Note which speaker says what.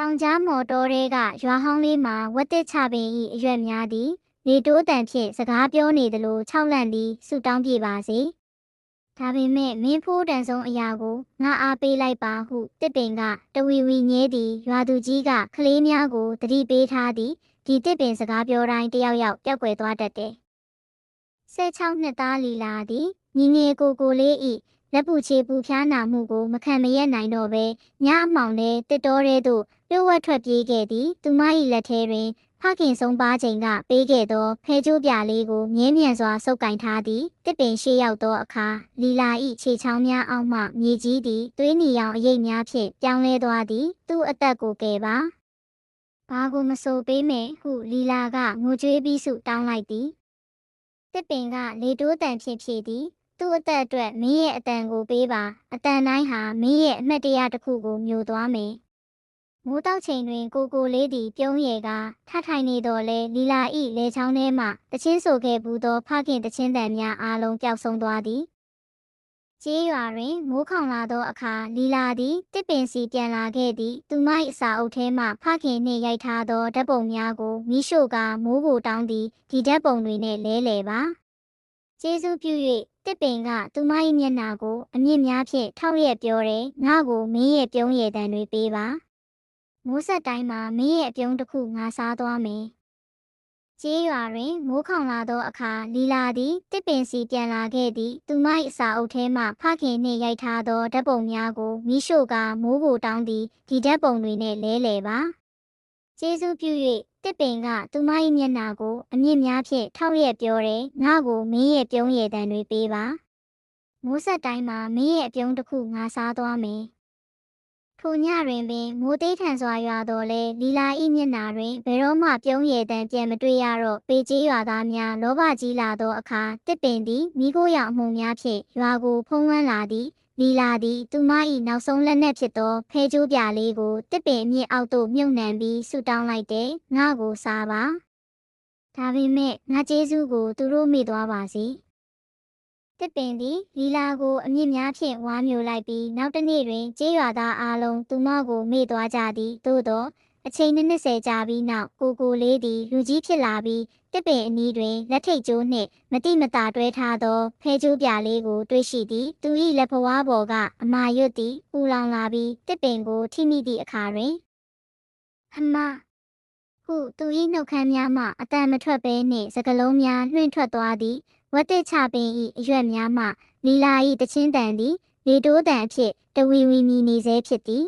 Speaker 1: တောင်ကြားမော်တော်တွေကရွာဟောင်းလေးမှာဝက်တစ်ချပင်ဤအရွက်များသည်လေတိုးတန်ဖြင့်စကားပြောနေသလိုခြောက်လန့်ပြီးဆူတောင်းပြေပါစေဒါပေမဲ့မင်းဖိုးတန်ဆုံးအရာကိုငါအားပေးလိုက်ပါဟုတစ်ပင်ကတဝီဝီညဲသည်ရွာသူကြီးကကလေးများကိုတတိပေးထားသည်ဒီတစ်ပင်စကားပြောတိုင်းတယောက်ယောက်ပျောက်ကွယ်သွားတတ်တယ်16နှစ်သားလီလာသည်ညီငယ်ကိုကိုလေးဤ လက်ပူချေပူဖျားနာမှုကိုမခံမရက်နိုင်တော့ဘဲညအမောင်နဲ့တစ်တော်ရဲသို့လျှို့ဝှက်ထွက်ပြေးခဲ့သည်သူမ၏လက်ထဲတွင်ဖခင်ဆုံးပါချိန်ကပေးခဲ့သောဖဲကျိုးပြလေးကိုမြဲမြံစွာစုပ်ကင်ထားသည်တစ်ပင်ရှေ့ရောက်သောအခါလီလာ၏ခြေချောင်းများအောက်မှမြေကြီးသည်သွေးနီရောင်အရိပ်များဖြင့်ပြောင်းလဲသွားသည်သူ့အသက်ကိုကယ်ပါဘာကိုမဆိုပေးမယ်ဟုလီလာကငိုကြွေးပြီးဆုတောင်းလိုက်သည်တစ်ပင်ကလေတိုးတန်ဖြင့်ဖြည့်သည် သူ့အသက်အတွက်မင်းရဲ့အတန်ကိုပေးပါအတန်တိုင်းဟာမင်းရဲ့အမှတ်တရတစ်ခုကိုမျိုးသွားမယ်မိုးတောက်ချိန်တွင်ကိုကိုလေးသည်ပြုံးရည်ကထထိုင်နေတော်လဲလီလာဤလေချောင်းထဲမှတချင်းဆိုခဲ့ဘူးသောဖခင်တချင်းတန်များအားလုံးပျောက်ဆုံးသွားသည်ကျေးရွာတွင်မိုးခေါင်လာသောအခါလီလာသည်တစ်ပင်စီပြန်လာခဲ့သည်သူမ၏အစာအုပ်ထဲမှဖခင်နှင့်ရိုက်ထားသောဓာတ်ပုံများကိုမိရှို့ကမိုးကိုတောင်းသည်ဒီဓာတ်ပုံတွေနှင့်လဲလှယ်ပါ ကျေးဇူးပြု၍တစ်ပင်ကသူမ၏မျက်နှာကို အမြင့်များဖြင့်ထောက်ရက်ပြောတယ်ငါ့ကိုမင်းရဲ့ပြုံးရည်တန်တွေပေးပါမိုးဆက်တိုင်းမှာမင်းရဲ့အပြုံးတစ်ခုငါစားသွားမယ်ကျေးရွာတွင်မိုးခေါင်လာသောအခါလီလာသည်တစ်ပင်စီပြန်လာခဲ့သည်သူမ၏အစာအုပ်ထဲမှဖခင်နှင့်ရိုက်ထားသောဓာတ်ပုံများကိုမိရှို့ကမိုးကိုတောင်းသည်ဒီဓာတ်ပုံတွေနှင့်လဲလှယ်ပါ ကျေးဇူးပြု၍တစ်ပင်ကသူမ၏မျက်နှာကို အမြင့်များဖြင့်ထောက်ရက်ပြောတယ်ငါ့ကိုမင်းရဲ့ပြုံးရည်တန်တွေပေးပါမိုးဆက်တိုင်းမှာမင်းရဲ့အပြုံးတစ်ခုငါစားသွားမယ် ထိုညတွင်ပင်မိုးသေးထန်စွာရွာတော်လဲလီလာဤမျက်နှာတွင်ဘယ်တော့မှပြုံးရည်တန်ပြန်မတွေ့ရတော့ပေကြီးရွာသားများလောဘကြီးလာသောအခါတစ်ပင်သည်မိခိုးရောင်အမှုများဖြင့်ရွာကိုဖုံးလွှမ်းလာသည်လီလာသည်သူမ၏နောက်ဆုံးလက်နက်ဖြစ်သောဖဲကျိုးပြလေးကိုတစ်ပင်အမြင့်အောက်သို့မြုပ်နှံပြီးဆူတောင်းလိုက်တယ်ငါကိုစားပါဒါပေမဲ့ငါကျေးဇူးကိုသူတို့မေ့သွားပါစေ တစ်ပင်သည်လီလာကိုအမြင့်များဖြင့်ဝါမျိုးလိုက်ပြီးနောက်တစ်နေ့တွင်ကျေးရွာသားအားလုံးသူမကိုမေ့သွားကြသည်သို့သောအချိန်20ကြာပြီးနောက်ကိုကိုလေးသည်လူကြီးဖြစ်လာပြီးတစ်ပင်အနီးတွင်လက်ထိတ်ကျိုးနှင့်မတိမတာတွဲထားသောဖဲကျိုးပြလေးကိုတွေ့ရှိသည်သူ၏လက်ဖွားပေါ်ကအမာရွတ်သည်ပူလောင်လာပြီးတစ်ပင်ကိုထိမိသည့်အခါတွင်အမဟုသူ၏နှုတ်ခမ်းများမှအတန်မထွက်ဘဲနှင့်စကလုံးများလွှင့်ထွက်သွားသည် ဝတ်တစ်ချပင်၏အရွက်များမှလီလာ၏တချင်းတန်သည်လေတိုးတန်အဖြစ်တဝီဝီမြည်နေစေဖြစ်သည်